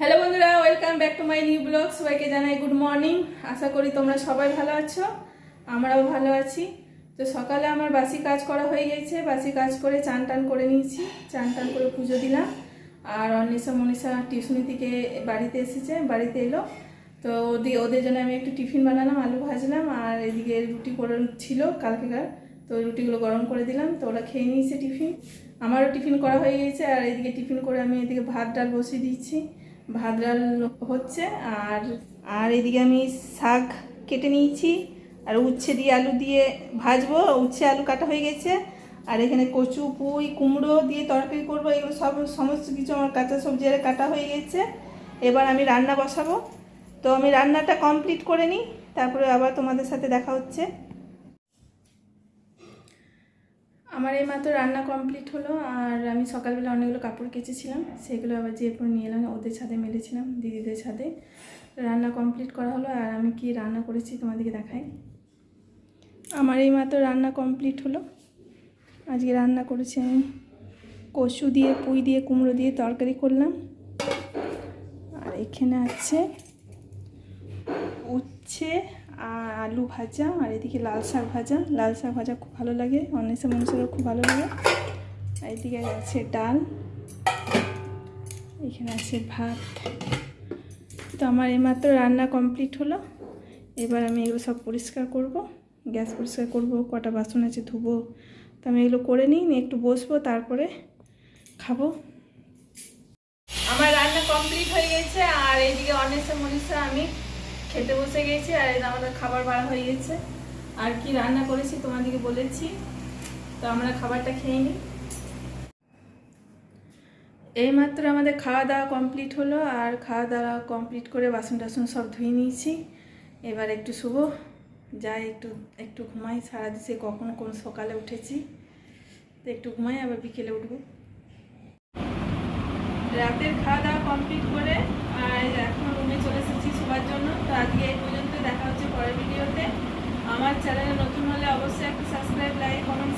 Hello বন্ধুরা welcome back to my new blog সবাইকে জানাই গুড মর্নিং আশা করি তোমরা সবাই ভালো আছো, আমরাও ভালো আছি। তো সকালে আমার বাসি কাজ করা হয়ে গেছে, বাসি কাজ করে চান টান করে নিয়েছি, চান টান করে পুজো দিলাম। আর অনিশা মনীষা টিউশনি থেকে বাড়িতে এসেছে, বাড়িতে এলো। তো ওদের ওদের জন্য আমি একটু টিফিন বানালাম, আলু ভাজলাম, আর এদিকে রুটি করে ছিল কালকেকার তো রুটিগুলো গরম করে দিলাম, তো ওরা খেয়ে নিয়েছে টিফিন। আমারও টিফিন করা হয়ে গেছে, আর এদিকে টিফিন করে আমি এদিকে ভাত, ডাল বসিয়ে দিচ্ছি ভাত ডাল হচ্ছে, আর আর এদিকে আমি শাক কেটে নিয়েছি, আর উচ্ছে দিয়ে আলু দিয়ে ভাজবো, উচ্ছে আলু কাটা হয়ে গেছে, আর এখানে কচু, পুঁই, কুমড়ো দিয়ে তরকারি করব, এগুলো সব সমস্ত কিছু আমার কাঁচা সবজি আর কাটা হয়ে গেছে। এবার আমি রান্না বসাবো। তো আমি রান্নাটা কমপ্লিট করে নিই, তারপরে আবার তোমাদের সাথে দেখা হচ্ছে। আমার এই মাত্র রান্না কমপ্লিট হলো, আর আমি সকালবেলা অনেকগুলো কাপড় কেচেছিলাম, সেগুলো আবার যে পরে নিয়ে এলাম, ওদের ছাদে মেলেছিলাম, দিদিদের ছাদে। রান্না কমপ্লিট করা হলো, আর আমি কি রান্না করেছি তোমাদেরকে দেখাই। আমার এই মাত্র রান্না কমপ্লিট হলো। আজকে রান্না করেছি আমি কচু দিয়ে, পুঁই দিয়ে, কুমড়ো দিয়ে তরকারি করলাম। আর এখানে আছে উচ্ছে আলু ভাজা আর এদিকে লাল শাক ভাজা। লাল শাক ভাজা খুব ভালো লাগে অনেসে মানুষেরও খুব ভালো লাগে। আর এদিকে আছে ডাল, এখানে আছে ভাত। তো আমার এইমাত্র রান্না কমপ্লিট হলো। এবার আমি এগুলো সব পরিষ্কার করব। গ্যাস পরিষ্কার করব, কটা বাসন আছে ধুবো। তো আমি এগুলো করে নিই, নিয়ে একটু বসবো, তারপরে খাব। আমার রান্না কমপ্লিট হয়ে গেছে, আর এইদিকে অনেসা মনীষা, আমি খেতে বসে গেছি আর আমাদের খাবার বাড়া হয়ে গেছে। আর কি রান্না করেছি তোমাদেরকে বলেছি, তো আমরা খাবারটা খেয়ে নিই। এইমাত্র আমাদের খাওয়া দাওয়া কমপ্লিট হলো, আর খাওয়া দাওয়া কমপ্লিট করে বাসন টাসন সব ধুয়ে নিয়েছি। এবার একটু শুভ যাই একটু একটু ঘুমাই সারা দিছে কখন কোন সকালে উঠেছি। তো একটু ঘুমাই, আবার বিকেলে উঠবো। রাতের খাওয়া দাওয়া কমপ্লিট করে আর এখন রুমে চলে এসেছি শোবার জন্য। তো আজকে এই পর্যন্ত দেখা হচ্ছে পরের ভিডিওতে। আমার চ্যানেলে নতুন হলে অবশ্যই একটু সাবস্ক্রাইব লাইক কমেন্ট